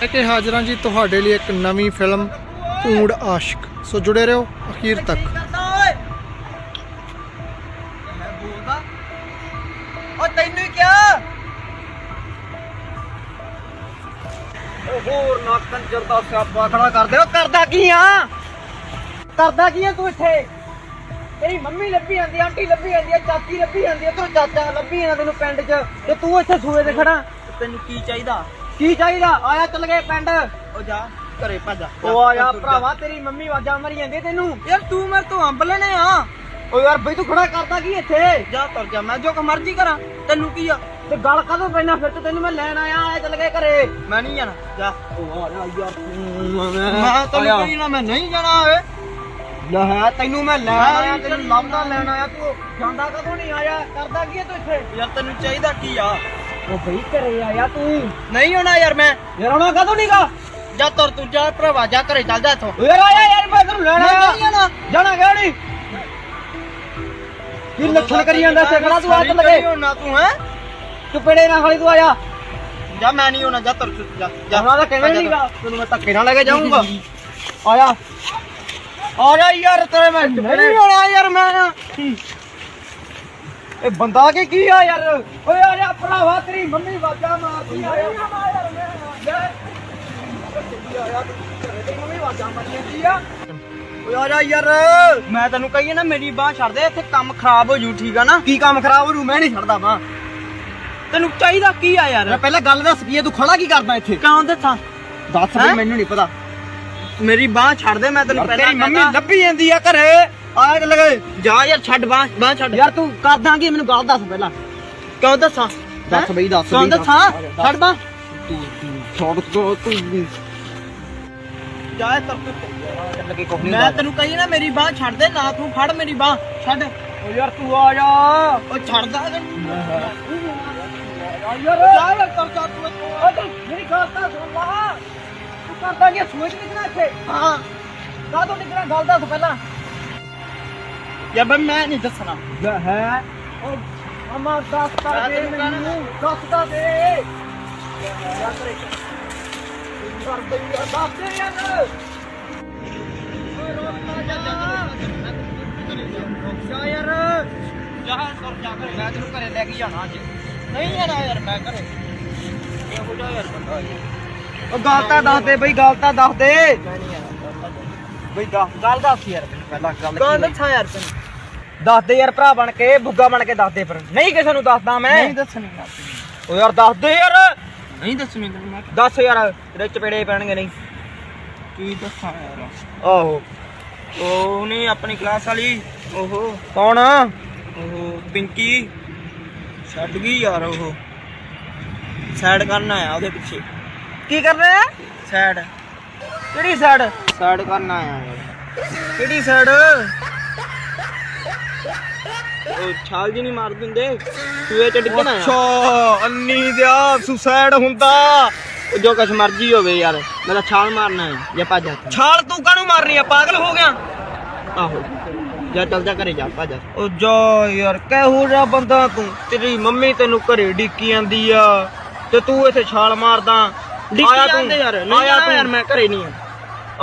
ਲੈ ਕੇ ਹਾਜ਼ਰਾਂ ਜੀ ਤੁਹਾਡੇ ਲਈ ਇੱਕ ਨਵੀਂ ਫਿਲਮ ਢੂੰਡ ਆਸ਼ਕ। ਸੋ ਜੁੜੇ ਰਹੋ ਅਖੀਰ ਤੱਕ। ਕਰਦਾ ਓਏ ਮੈਂ ਬੋਲਦਾ? ਓ ਤੈਨੂੰ ਹੀ ਕਿਹਾ? ਓ ਹੋਰ ਨਾ ਕੰਜਰ ਦਾ ਸਿਆਪਾ ਖੜਾ ਕਰਦਾ ਕੀ ਆ? ਕਰਦਾ ਕੀ ਆ ਤੂੰ ਇੱਥੇ? ਤੇਰੀ ਮੰਮੀ ਲੱਭੀ ਜਾਂਦੀ ਆਂਟੀ ਲੱਭੀ ਜਾਂਦੀ ਆ ਚਾਚੀ ਲੱਭੀ ਜਾਂਦੀ ਆ ਤੂੰ ਚਾਚਾ ਲੱਭੀ ਜਾਂਦਾ ਤੈਨੂੰ ਪਿੰਡ 'ਚ ਤੇ ਤੂੰ ਇੱਥੇ ਸੂਏ ਤੇ ਖੜਾ। ਤੈਨੂੰ ਕੀ ਚਾਹੀਦਾ? ਕੀ ਚਾਹੀਦਾ? ਆਇਆ ਚੱਲ ਗਏ ਪਿੰਡ। ਉਹ ਜਾ ਘਰੇ ਭੱਜ ਜਾ। ਉਹ ਆ ਜਾ ਭਰਾਵਾ ਤੇਰੀ ਮੰਮੀ ਆਵਾਜ਼ਾਂ ਮਾਰੀ ਜਾਂਦੀ ਤੈਨੂੰ। ਯਾਰ ਤੂੰ ਮੇਰੇ ਤੋਂ ਅੰਬ ਲੈਣੇ ਆ। ਓ ਯਾਰ ਬਈ ਤੂੰ ਖੜਾ ਕਰਦਾ ਕੀ ਇੱਥੇ? ਜਾ ਤੁਰ ਜਾ ਮੈਂ ਜੋ ਕ ਮਰਜ਼ੀ ਕਰਾਂ। ਤੈਨੂੰ ਕੀ ਆ? ਤੇ ਗੱਲ ਕਦੋਂ ਪੈਣਾ ਫਿਰ ਤੇ? ਤੈਨੂੰ ਮੈਂ ਲੈਣ ਆਇਆ ਆ ਚੱਲ ਗਏ ਘਰੇ। ਮੈਂ ਨਹੀਂ ਜਾਣਾ। ਜਾ। ਉਹ ਆ ਯਾਰ ਮੈਂ ਤੈਨੂੰ ਕਹੀ ਨਾ ਮੈਂ ਨਹੀਂ ਜਾਣਾ ਓਏ। ਲੈ ਤੈਨੂੰ ਮੈਂ ਲੈਣ ਮੈਂ ਆਇਆ ਤੈਨੂੰ ਲੱਭਦਾ ਲੈਣ ਆਇਆ ਤੂੰ। ਜਾਂਦਾ ਕਦੋਂ ਨਹੀਂ ਆਇਆ? ਕਰਦਾ ਕੀ ਤੂੰ ਇੱਥੇ? ਯਾਰ ਤੈਨੂੰ ਚਾਹੀਦਾ ਕੀ ਆ? ਉਹ ਬਈ ਘਰੇ ਆਇਆ ਤੂੰ। ਨਹੀਂ ਹੋਣਾ ਯਾਰ ਮੈਂ। ਯਾਰ ਆਉਣਾ ਕਦੋਂ ਨਹੀਂਗਾ ਜਾ ਤੁਰ ਤੂੰ ਜਾ ਭਰਾਵਾ ਜਾ ਘਰੇ ਚੱਲ ਜਾ ਇੱਥੋਂ ਯਾਰ ਆਇਆ ਯਾਰ ਮੈਂ ਤੈਨੂੰ ਲੈਣ ਮੈਂ ਨਹੀਂ ਜਾਣਾ ਜਾਣਾ ਨਹੀਂ ਕੀ ਲੱਛਣ ਕਰੀ ਜਾਂਦਾ ਸਿੱਖਣਾ ਤੂੰ ਨਹੀਂ ਗਏ ਹੋਣਾ ਤੂੰ ਹੈ? ਤੂੰ ਪੜੇ ਨਾ ਖਾਲੀ ਤੂੰ ਆਇਆ ਜਾ। ਮੈਂ ਨਹੀਂ ਹੋਣਾ ਜਾ ਤੁਰ ਤੂੰ ਜਾ ਜਾ। ਜਾਣਾ ਤਾਂ ਕਿਵੇਂ ਨਹੀਂਗਾ ਤੈਨੂੰ ਮੈਂ ਧੱਕੇ ਨਾਲ ਲੈ ਕੇ ਜਾਊਂਗਾ। ਆਇਆ ਆ ਜਾ। ਯਾਰ ਤੇਰੇ ਮੈਂ ਨਹੀਂ ਆਉਣਾ ਯਾਰ ਮੈਂ। ਇਹ ਬੰਦਾ ਕੇ ਕੀ ਆ ਯਾਰ? ਓਏ ਆ ਜਾ ਭਰਾਵਾ ਤੇਰੀ ਮੰਮੀ ਵਾਜਾ ਮਾਰਦੀ ਆ ਯਾਰ। ਮੰਮੀ ਵਾਜਾ ਮਾਰਦੀ ਆ। ਓਏ ਆ ਜਾ ਯਾਰ। ਮੈਂ ਤੈਨੂੰ ਕਹੀਏ ਨਾ ਮੇਰੀ ਬਾਹ ਛੱਡ ਦੇ ਇੱਥੇ ਕੰਮ ਖਰਾਬ ਹੋ ਜੂ ਠੀਕ ਆ ਨਾ? ਕੀ ਕੰਮ ਖਰਾਬ ਹੋ ਜੂ ਮੈਂ ਨਹੀਂ ਛੱਡਦਾ ਵਾ ਤੈਨੂੰ ਚਾਹੀਦਾ ਕੀ ਆ ਯਾਰ? ਪਹਿਲਾਂ ਗੱਲ ਦੱਸ ਕੀ ਤੂੰ ਖੜਾ ਕੀ ਕਰਦਾ ਇੱਥੇ? ਕਿਉਂ ਦੱਸਾਂ? ਦੱਸ? ਵੀ ਮੈਨੂੰ ਨਹੀਂ ਪਤਾ। ਮੇਰੀ ਬਾਹ ਛੱਡ ਦੇ ਮੈਂ ਤੈਨੂੰ ਪਹਿਲਾਂ ਤੇਰੀ ਮੰਮੀ। ਲੱਭੀ ਜਾਂਦੀ ਆ ਘਰੇ। ਆਇਆ ਚੱਲ ਗਏ। ਜਾ ਯਾਰ ਛੱਡ ਬਾਹ ਬਾਹ ਛੱਡ। ਯਾਰ ਤੂੰ ਕਰਦਾ ਕੀ ਮੈਨੂੰ ਗੱਲ ਦੱਸ ਪਹਿਲਾਂ। ਕਿਉਂ ਦੱਸਾਂ? ਦੱਸ? ਬਈ ਦੱਸ ਕਿਉਂ ਦੱਸ। ਛੱਡ ਬਾਹ। ਤੂੰ ਛੋੜ ਤੂੰ ਤੂੰ ਜਾ ਤੁਰ ਤੂੰ ਮੈਂ ਤੈਨੂੰ ਕਹੀ ਨਾ ਮੇਰੀ ਬਾਹ ਛੱਡ ਦੇ ਨਾ ਤੂੰ ਫੜ ਮੇਰੀ ਬਾਹ। ਛੱਡ। ਓ ਯਾਰ ਤੂੰ ਆ ਜਾ। ਉਹ ਛੱਡਦਾ ਯਾਰ। ਜਾ ਯਾਰ ਤੁਰ ਜਾ ਤੂੰ ਓ ਮੇਰੀ ਗੱਲ ਤਾਂ ਸੁਣ ਲਾ ਤੂੰ ਕਰਦਾ ਕੀ ਸੋਚ ਨਿਕਣਾ ਇੱਥੇ। ਹਾਂ। ਕਾ ਤੋਂ ਨਿਕਣਾ ਗੱਲ ਦੱਸ ਪਹਿਲਾਂ। ਯਾਰ ਬਈ ਮੈਂ ਨਹੀਂ ਦੱਸਣਾ ਹੈ ਓ ਅਮਾ ਦੱਸ ਤਾਂ ਮੈਂ ਦੇ ਤੈਨੂੰ ਕਹਿਣਾ। ਮੈਨੂੰ ਦੱਸ ਤਾਂ ਦੇ ਕਰ ਬਈ ਯਾਰ ਦੱਸ ਦੇ ਯਾਰ ਜਾ ਯਾਰ ਜਾ ਮੈਂ ਤੈਨੂੰ ਘਰੇ ਲੈ ਕੇ ਜਾਣਾ ਅੱਜ ਨਹੀਂ ਜਾਣਾ ਯਾਰ ਮੈਂ ਘਰੇ ਇਹੋ ਜਿਹਾ ਯਾਰ ਬੰਦਾ ਯਾਰ ਓ ਗੱਲ ਤਾਂ ਦੱਸ ਦੇ ਬਈ ਗੱਲ ਤਾਂ ਦੱਸ ਦੇ ਬਈ ਦੱਸ ਗੱਲ ਦੱਸ ਯਾਰ ਪਹਿਲਾਂ ਗੱਲ? ਦੱਸਾਂ ਯਾਰ ਤੈਨੂੰ ਦੱਸ ਦੇ ਯਾਰ ਭਰਾ ਬਣ ਕੇ ਬੁੱਗਾ ਬਣ ਕੇ ਦੱਸ ਦੇ ਫਿਰ। ਨਹੀਂ ਕਿਸੇ ਨੂੰ ਦੱਸਦਾ ਮੈਂ। ਨਹੀਂ ਦੱਸਣੀ ਓ ਯਾਰ ਦੱਸ ਦੇ ਯਾਰ। ਨਹੀਂ ਦੱਸਣੀ ਮੈਂ। ਦੱਸ ਯਾਰ ਤੇਰੇ ਚਪੇੜੇ ਪੈਣਗੇ ਨਹੀਂ। ਕੀ ਦੱਸਾਂ ਯਾਰ? ਆਹੋ। ਉਹ ਨਹੀਂ ਆਪਣੀ ਕਲਾਸ ਵਾਲੀ। ਉਹ ਕੌਣ? ਉਹ ਪਿੰਕੀ। ਛੱਡ ਗਈ ਯਾਰ ਉਹ। ਸਾਈਡ ਕਰਨ ਆਇਆ ਉਹਦੇ ਪਿੱਛੇ। ਕੀ ਕਰ ਰਿਹਾ ਸਾਈਡ ਕਿਹੜੀ ਸਾਈਡ ਸਾਈਡ ਕਰਨ ਆਇਆ ਯਾਰ ਕਿਹੜੀ ਸਾਈਡ ਉਹ ਛਾਲ ਜੀ ਨਹੀਂ ਮਾਰ ਦਿੰਦੇ। ਸੂਏ ਚ ਡਿੱਗਣਾ ਆ। ਅੱਛਾ ਅੰਨੀ ਦਿਆ ਸੁਸਾਈਡ ਹੁੰਦਾ। ਉਹ ਜੋ ਕੁਛ ਮਰਜ਼ੀ ਹੋਵੇ ਯਾਰ ਮੇਰਾ ਛਾਲ ਮਾਰਨਾ ਹੈ ਜਾਂ ਭੱਜ ਜਾ। ਛਾਲ ਤੂੰ ਕਾਹਨੂੰ ਮਾਰਨੀ ਆ? ਪਾਗਲ ਹੋ ਗਿਆ। ਆਹੋ ਜਾ ਚੱਲ ਜਾ ਘਰੇ ਜਾ ਭੱਜ ਜਾ। ਓ ਜਾ ਯਾਰ ਕਿਹੋ ਜਿਹਾ ਬੰਦਾ ਤੂੰ? ਤੇਰੀ ਮੰਮੀ ਤੈਨੂੰ ਘਰੇ ਡਿੱਕੀ ਜਾਂਦੀ ਆ ਤੇ ਤੂੰ ਇੱਥੇ ਛਾਲ ਮਾਰਦਾ। ਡਿੱਕੀ ਆਇਆ ਤੂੰ ਯਾਰ ਨਹੀਂ ਆਇਆ ਯਾਰ ਮੈਂ ਘਰੇ ਨਹੀਂ ਆ।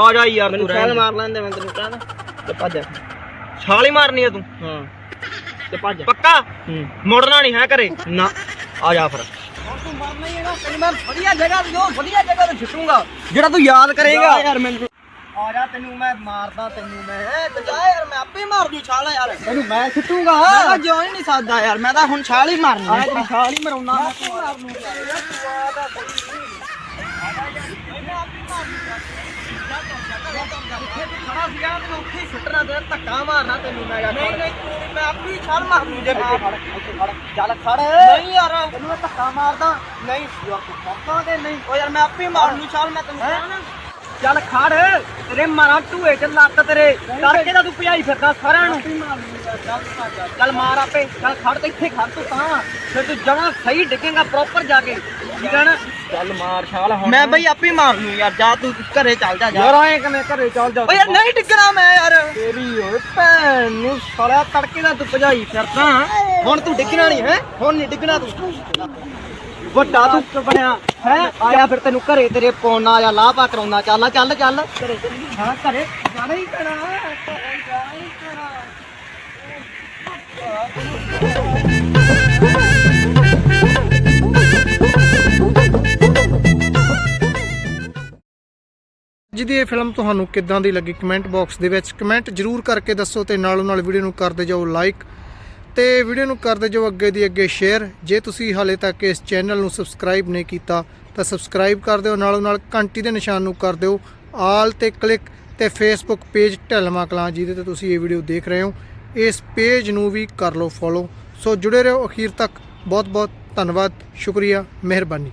ਆ ਜਾ ਯਾਰ ਤੂੰ ਛਾਲ ਮਾਰ ਲੈਂਦੇ ਮੈਂ ਤੈਨੂੰ ਕਹਿੰਦਾ ਤੇ ਭੱਜ ਜਾ। ਛਾਲ ਹੀ ਮਾਰਨੀ ਆ ਤੂੰ। ਹਾਂ। ਤੇ ਭੱਜ ਜਾ। ਪੱਕਾ? ਹੂੰ। ਮੁੜਨਾ ਨਹੀਂ ਹੈ ਘਰੇ। ਨਾ। ਆ ਜਾ ਫਿਰ। ਤੂੰ ਮਰਨਾ ਹੀ ਹੈ ਨਾ ਤੈਨੂੰ ਮੈਂ ਵਧੀਆ ਜਗ੍ਹਾ ਦਿਓ ਵਧੀਆ ਜਗ੍ਹਾ ਤੇ ਛੁੱਟੂਗਾ ਜਿਹੜਾ ਤੂੰ ਯਾਦ ਕਰੇਗਾ। ਯਾਰ ਮੈਨੂੰ। ਆ ਜਾ ਤੈਨੂੰ ਮੈਂ ਮਾਰਦਾ ਤੈਨੂੰ ਮੈਂ ਤੇ ਜਾ ਯਾਰ ਮੈਂ ਆਪੇ ਮਾਰ ਦੂ ਛਾਲਾ ਯਾਰ। ਤੈਨੂੰ ਮੈਂ ਛੁੱਟੂਗਾ ਮੈਂ ਤਾਂ ਜਿਉਂ ਹੀ ਨਹੀਂ ਸਕਦਾ ਯਾਰ ਮੈਂ ਤਾਂ ਹੁਣ ਛਾਲ ਹੀ ਮਾਰਨੀ ਆ। ਤੇਰੀ ਛਾਲ ਹੀ ਮਰਾਉਣਾ। ਮੈਂ ਆਪੇ ਮਾਰ ਲੂੰ ਯਾਰ ਤੂੰ ਆ ਤਾਂ ਖੜਾ ਸੀਗਾ ਤੈਨੂੰ ਉੱਥੇ ਹੀ ਸੁੱਟਣਾ ਤੇ ਧੱਕਾ ਮਾਰਨਾ ਤੈਨੂੰ ਮੈਂ ਨਹੀਂ ਨਹੀਂ ਤੂੰ ਮੈਂ ਆਪੇ ਹੀ ਛਾਲ ਮਾਰ ਲੂੰ ਜੇ ਮੈਂ ਚੱਲ ਖੜ। ਨਹੀਂ ਯਾਰ। ਤੈਨੂੰ ਮੈਂ ਧੱਕਾ ਮਾਰਦਾ। ਨਹੀਂ ਯਾਰ ਤੂੰ ਪੱਕਾ ਕਿ ਨਹੀਂ। ਓ ਯਾਰ ਮੈਂ ਆਪੇ ਹੀ ਮਾਰ ਲੂੰ ਛਾਲ ਮੈਂ ਤੈਨੂੰ ਹੈਂ? ਚੱਲ ਖੜ ਤੇਰੇ ਮਾਰਾਂ ਟੂਏ ਚ ਲੱਤ ਤੇਰੇ। ਕਰਕੇ ਤਾਂ ਤੂੰ ਭਜਾਈ ਫਿਰਦਾ ਸਾਰਿਆਂ ਨੂੰ। ਚੱਲ ਮਾਰ ਆਪੇ ਚੱਲ ਖੜ ਤੇ ਇੱਥੇ ਖੜ ਤੂੰ ਤਾਂ। ਫਿਰ ਤੂੰ ਜਮਾਂ ਸਹੀ ਡਿੱਗੇਗਾ ਪ੍ਰੋਪਰ ਜਾ ਕੇ। ਠੀਕ ਹੈ ਨਾ? ਚੱਲ ਮਾਰ ਛਾਲ ਹੁਣ। ਮੈਂ ਬਈ ਆਪੇ ਹੀ ਮਾਰ ਲੂੰ ਯਾਰ ਜਾ ਤੂੰ ਘਰੇ ਚੱਲ ਜਾ ਯਾਰ ਆਏ ਕਿਵੇਂ ਘਰੇ ਚੱਲ ਜਾ ਓ ਯਾਰ ਨਹੀਂ ਡਿੱਗਣਾ ਮੈਂ ਯਾਰ। ਤੇਰੀ ਓਏ ਭੈਣ ਨੂੰ ਸਾਲਿਆ ਤੜਕੇ ਦਾ ਤੂੰ ਭਜਾਈ ਫਿਰਦਾ। ਹੁਣ ਤੂੰ ਡਿੱਗਣਾ ਨਹੀਂ ਹੈ? ਹੁਣ ਨਹੀਂ ਡਿੱਗਣਾ ਤੂੰ। ਵੱਡਾ ਤੂੰ ਬਣਿਆ। ਹੈ? ਆਇਆ ਫਿਰ ਤੈਨੂੰ ਘਰੇ ਤੇਰੇ ਪੌਣਾ ਜਾਂ ਲਾਪਾ ਕਰਾਉਣਾ ਚੱਲ ਚੱਲ ਚੱਲ। ਘਰੇ ਹਾਂ ਘਰੇ ਜਾਣਾ ਹੀ ਪੈਣਾ ਘਰੇ। ਜਾਣਾ ਹੀ ਪੈਣਾ। ਅੱਜ ਦੀ ਇਹ ਫਿਲਮ ਤੁਹਾਨੂੰ ਕਿੱਦਾਂ ਦੀ ਲੱਗੀ? ਕਮੈਂਟ ਬਾਕਸ ਦੇ ਵਿੱਚ ਕਮੈਂਟ ਜਰੂਰ ਕਰਕੇ ਦੱਸੋ ਤੇ ਨਾਲੋਂ ਨਾਲ ਵੀਡੀਓ ਨੂੰ ਕਰਦੇ ਜਾਓ ਲਾਈਕ ਤੇ ਵੀਡੀਓ ਨੂੰ ਕਰਦੇ ਜੋ ਅੱਗੇ ਦੀ ਅੱਗੇ ਸ਼ੇਅਰ। ਜੇ ਤੁਸੀਂ ਹਾਲੇ ਤੱਕ ਇਸ ਚੈਨਲ ਨੂੰ ਸਬਸਕ੍ਰਾਈਬ ਨਹੀਂ ਕੀਤਾ, ਤਾਂ ਸਬਸਕ੍ਰਾਈਬ ਕਰ ਦਿਓ, ਨਾਲੋਂ ਨਾਲ ਘੰਟੀ ਦੇ ਨਿਸ਼ਾਨ ਨੂੰ ਕਰ ਦਿਓ। ਆਲ ਤੇ ਕਲਿੱਕ ਤੇ ਫੇਸਬੁੱਕ ਪੇਜ ਢਲਮਾ ਕਲਾਂ ਜਿਹਦੇ ਤੇ ਤੁਸੀਂ ਇਹ ਵੀਡੀਓ ਦੇਖ ਰਹੇ ਹੋ। ਇਸ ਪੇਜ ਨੂੰ ਵੀ ਕਰ ਲਓ ਫੋਲੋ ਸੋ ਜੁੜੇ ਰਹੋ, ਅਖੀਰ ਤੱਕ। ਬਹੁਤ ਬਹੁਤ ਧੰਨਵਾਦ, ਸ਼ੁਕਰੀਆ, ਮਿਹਰਬਾਨੀ।